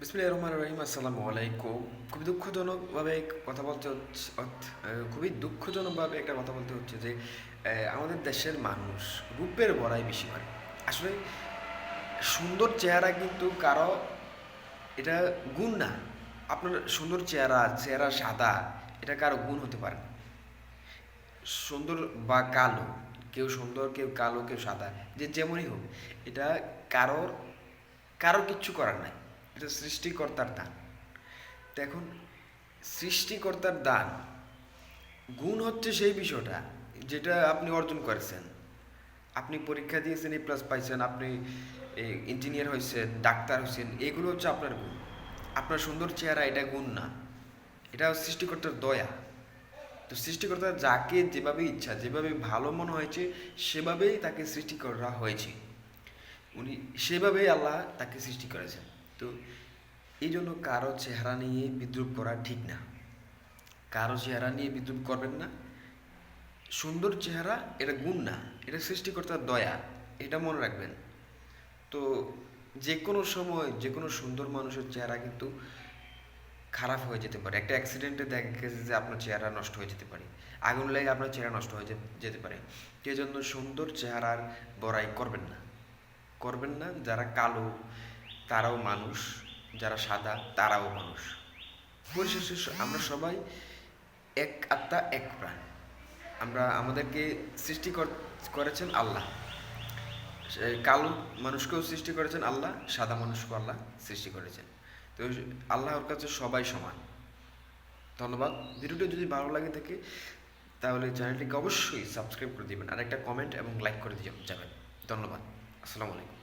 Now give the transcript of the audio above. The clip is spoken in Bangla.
বিসমিল্লাহ রহমান রহিম, আসসালামু আলাইকুম। খুবই দুঃখজনকভাবে কথা বলতে হচ্ছে খুবই দুঃখজনকভাবে একটা কথা বলতে হচ্ছে যে আমাদের দেশের মানুষ রূপের বড়াই বেশি করে। আসলে সুন্দর চেহারা কিন্তু কারও এটা গুণ না। আপনার সুন্দর চেহারা চেহারা সাদা, এটা কারও গুণ হতে পারে সুন্দর বা কালো, কেউ সুন্দর, কেউ কালো, কেউ সাদা, যে যেমনই হোক, এটা কারোর কারোর কিচ্ছু করার নাই। এটা সৃষ্টিকর্তার দান। এখন সৃষ্টিকর্তার দান, গুণ হচ্ছে সেই বিষয়টা যেটা আপনি অর্জন করেছেন। আপনি পরীক্ষা দিয়েছেন এ প্লাস পাইছেন, আপনি ইঞ্জিনিয়ার হয়েছেন ডাক্তার হয়েছেন এগুলো হচ্ছে আপনার গুণ। আপনার সুন্দর চেহারা এটা গুণ না। এটা সৃষ্টিকর্তার দয়া। তো সৃষ্টিকর্তা যাকে যেভাবে ইচ্ছা, যেভাবে ভালো মনে হয়েছে, সেভাবেই তাকে সৃষ্টি করা হয়েছে। উনি সেভাবেই আল্লাহ তাকে সৃষ্টি করেছেন। তো এই জন্য কারও চেহারা নিয়ে বিদ্রুপ করা ঠিক না। কারও চেহারা নিয়ে বিদ্রুপ করবেন না। সুন্দর চেহারা, এটা গুণ না। এটা সৃষ্টিকর্তার দয়া। এটা মনে রাখবেন। তো যে কোনো সময় যে কোনো সুন্দর মানুষের চেহারা কিন্তু খারাপ হয়ে যেতে পারে। একটা অ্যাক্সিডেন্টে দেখা গেছে যে আপনার চেহারা নষ্ট হয়ে যেতে পারে। আগুন লেগে আপনার চেহারা নষ্ট হয়ে যেতে পারে। সেই জন্য সুন্দর চেহারার বড়াই করবেন না। করবেন না যারা কালো তারাও মানুষ, যারা সাদা, তারাও মানুষ। পরিশেষে আমরা সবাই এক আত্মা, এক প্রাণ। আমরা আমাদেরকে সৃষ্টি কর- করেছেন আল্লাহ। কালো মানুষকেও সৃষ্টি করেছেন আল্লাহ, সাদা মানুষকেও আল্লাহ সৃষ্টি করেছেন। তো আল্লাহর কাছে সবাই সমান। ধন্যবাদ। ভিডিওটি যদি ভালো লাগে থাকে, তাহলে চ্যানেলটিকে অবশ্যই সাবস্ক্রাইব করে দিবেন। আর একটা কমেন্ট এবং লাইক করে দিয়ে যাবেন ধন্যবাদ। আসসালামু আলাইকুম।